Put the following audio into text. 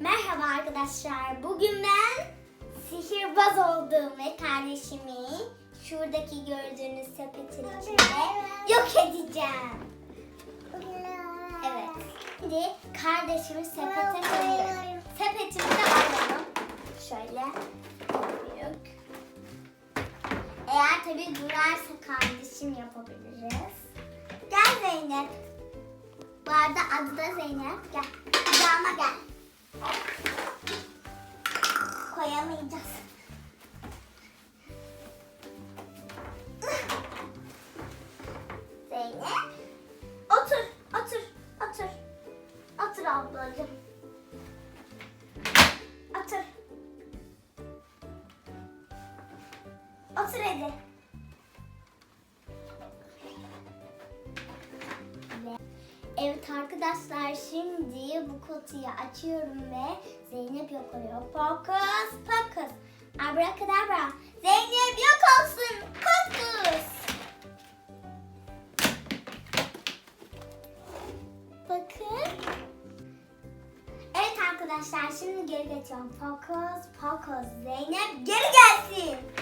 Merhaba arkadaşlar. Bugün ben sihirbaz olduğum ve kardeşimi şuradaki gördüğünüz sepetin içinde yok edeceğim. Evet. Şimdi kardeşimi sepete koyuyorum. Sepetimi de alalım. Şöyle. Büyük. Eğer tabii durarsa kardeşim yapabiliriz. Gel Zeynep. Bu arada adı da Zeynep. Gel. Kucağıma gel. Koyamayacağız. Otur, otur, otur. Otur ablacığım. Otur. Otur hadi. Evet arkadaşlar şimdi bu kutuyu açıyorum ve Zeynep yok oluyor. Fokus fokus. Abrakadabra. Zeynep yok olsun. Fokus. Bakın. Evet arkadaşlar şimdi geri geçiyorum. Fokus fokus. Zeynep geri gelsin.